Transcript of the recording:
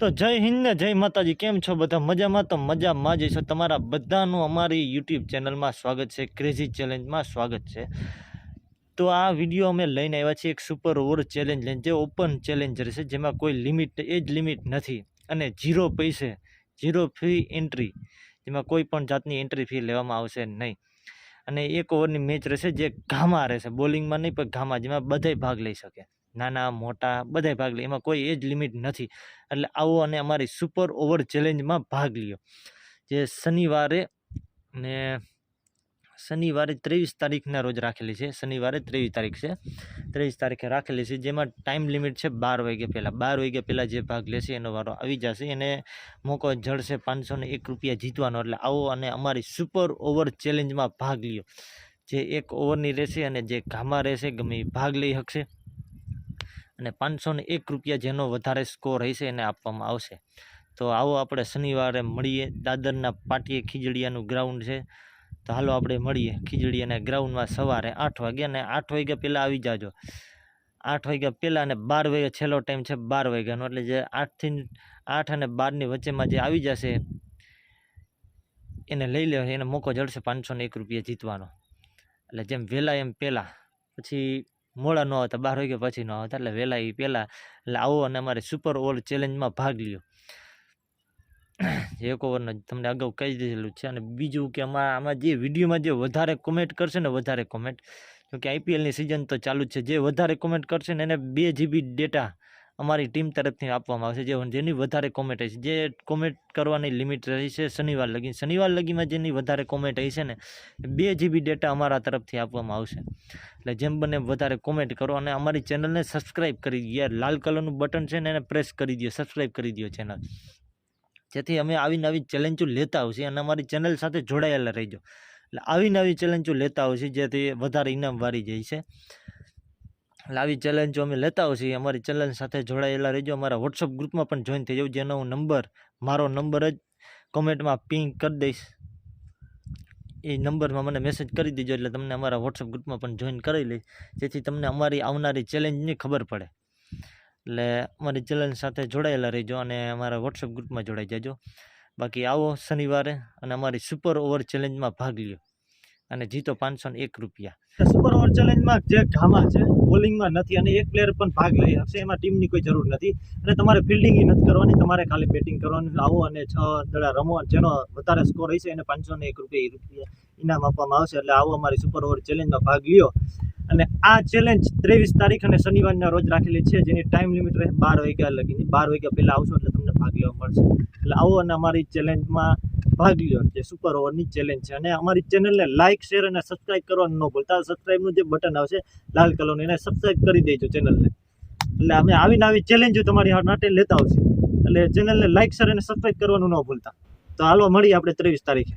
તો જય હિન્દ ને જય માતાજી. કેમ છો બધા? મજામાં? તો મજામાં જ છો તમારા બધાનું અમારી યુટ્યુબ ચેનલમાં સ્વાગત છે. ક્રેઝી ચેલેન્જમાં સ્વાગત છે. તો આ વીડિયો અમે લઈને આવ્યા છીએ એક સુપર ઓવર ચેલેન્જ લઈને. જે ઓપન ચેલેન્જર છે જેમાં કોઈ લિમિટ એ જ લિમિટ નથી. અને ઝીરો પૈસે ઝીરો ફી એન્ટ્રી જેમાં કોઈ પણ જાતની એન્ટ્રી ફી લેવામાં આવશે નહીં. અને એક ઓવરની મેચ રહેશે જે ઘામાં રહેશે. બોલિંગમાં નહીં, પણ ઘામાં જેમાં બધાય ભાગ લઈ શકે. નાના, મોટા, બધાય ભાગ લે. એમાં કોઈ એજ લિમિટ નથી. એટલે આવો અને અમારી સુપર ઓવર ચેલેન્જમાં ભાગ લ્યો. જે શનિવારે ને શનિવારે ત્રેવીસ તારીખના રોજ રાખેલી છે. શનિવારે ત્રેવીસ તારીખ છે. ત્રેવીસ તારીખે રાખેલી છે. જેમાં ટાઈમ લિમિટ છે બાર વાગ્યા પહેલાં. બાર વાગ્યા પહેલાં જે ભાગ લેશે એનો વારો આવી જશે. એને મોકો જળશે પાંચસો એક રૂપિયા જીતવાનો. એટલે આવો અને અમારી સુપર ઓવર ચેલેન્જમાં ભાગ લ્યો. જે એક ઓવરની રહેશે અને જે ઘામાં રહેશે, ગમે ભાગ લઈ શકશે. અને પાંચસો એક રૂપિયા જેનો વધારે સ્કોર હશે એને આપવામાં આવશે. તો આવો આપણે શનિવારે મળીએ. દાદરના પાટીએ ખીજડીયાનું ગ્રાઉન્ડ છે. તો હાલો આપણે મળીએ ખીજડીયાના ગ્રાઉન્ડમાં સવારે આઠ વાગ્યા અને આઠ વાગ્યા પહેલાં આવી જાજો. આઠ વાગ્યા પહેલાં અને બાર વાગ્યા છેલ્લો ટાઈમ છે બાર વાગ્યાનો. એટલે જે આઠથી આઠ અને બારની વચ્ચેમાં જે આવી જશે, એને લઈ લેવા એને મોકો જડશે પાંચસો એક રૂપિયા જીતવાનો. એટલે જેમ વહેલા એમ પહેલાં. પછી મોડા ન આવતા, બાર વાગ્યા પછી ન આવતા, એટલે વહેલા એ પહેલાં એટલે આવો અને અમારે સુપર ઓવર ચેલેન્જમાં ભાગ લ્યો. એક ઓવરનો તમને અગાઉ કહી દીધેલું છે અને બીજું કે અમારા, આમાં જે વિડીયોમાં જે વધારે કોમેન્ટ કરશે ને વધારે કોમેન્ટ કેમકે આઈપીએલની સિઝન તો ચાલુ જ છે, જે વધારે કોમેન્ટ કરશે ને એને બે જીબી ડેટા અમારી ટીમ તરફથી આપવામાં આવશે. જે જેની વધારે કોમેન્ટ હશે જે કોમેન્ટ કરવાની લિમિટ રહી છે શનિવાર લગી. શનિવાર લગીમાં જેની વધારે કોમેન્ટ હશે ને, બે જીબી ડેટા અમારા તરફથી આપવામાં આવશે. એટલે જેમ બને વધારે કોમેન્ટ કરો અને અમારી ચેનલને સબસ્ક્રાઈબ કરી યાર લાલ કલરનું બટન છે ને, એને પ્રેસ કરી દો સબસ્ક્રાઈબ કરી દો ચેનલ જેથી અમે આવી નવી ચેલેન્જો લેતા આવશે અને અમારી ચેનલ સાથે જોડાયેલા રહીજો. એટલે આવી નવી ચેલેન્જો લેતા આવશે જેથી વધારે ઇનામ વારી જાય છે. આવી ચેલેન્જો અમે લેતા હોઈએ અમારી ચેલેન્જ સાથે જોડાયેલા રહેજો. અમારા વોટ્સઅપ ગ્રુપમાં પણ જોઈન થઈ જાવ જેનો હું નંબર મારો નંબર જ કોમેન્ટમાં પિંક કરી દઈશ. એ નંબરમાં મને મેસેજ કરી દેજો એટલે તમને અમારા વોટ્સઅપ ગ્રુપમાં પણ જોઈન કરી લઈશ. જેથી તમને અમારી આવનારી ચેલેન્જની ખબર પડે. એટલે અમારી ચેલેન્જ સાથે જોડાયેલા રહેજો અને અમારા વોટ્સઅપ ગ્રુપમાં જોડાઈ જજો. બાકી આવો શનિવારે અને અમારી સુપર ઓવર ચેલેન્જમાં ભાગ લ્યો. અને જીતો પાંચસો એક રૂપિયા. સુપર ઓવર ચેલેન્જમાં જે ઘામા છે બોલિંગમાં નથી અને એક પ્લેયર પણ ભાગ લઈ શકશે એમાં ટીમની કોઈ જરૂર નથી. અને તમારે ફિલ્ડિંગ નથી કરવાની, તમારે ખાલી બેટિંગ કરવાનું. આવો અને છ દડા રમો, જેનો વધારે સ્કોર હશે એને પાંચસો ને એક રૂપિયા રૂપિયા ઇનામ આપવામાં આવશે. એટલે આવો અમારી સુપર ઓવર ચેલેન્જમાં ભાગ લ્યો. અને આ ચેલેન્જ ત્રેવીસ તારીખ અને શનિવારના રોજ રાખેલી છે, જેની ટાઈમ લિમિટ રહે બાર વાગ્યા લગીની. બાર વાગ્યા પહેલાં આવશો એટલે તમને ભાગ લેવા મળશે. એટલે આવો અને અમારી ચેલેન્જમાં ભાગ લ્યો જે સુપર ઓવરની ચેલેન્જ છે. અને અમારી ચેનલને લાઇક શેર અને સબસ્ક્રાઇબ કરવાનું ન ભૂલતા. સબસ્ક્રાઇબનું જે બટન આવશે, લાલ કલરનું એને સબસ્ક્રાઇબ કરી દેજો ચેનલને એટલે અમે આવીને આવી ચેલેન્જો તમારી માટે લેતા આવશે. એટલે ચેનલને લાઇક શેર અને સબસ્ક્રાઇબ કરવાનું ન ભૂલતા. તો હાલો, મળીએ આપણે ત્રેવીસ તારીખે.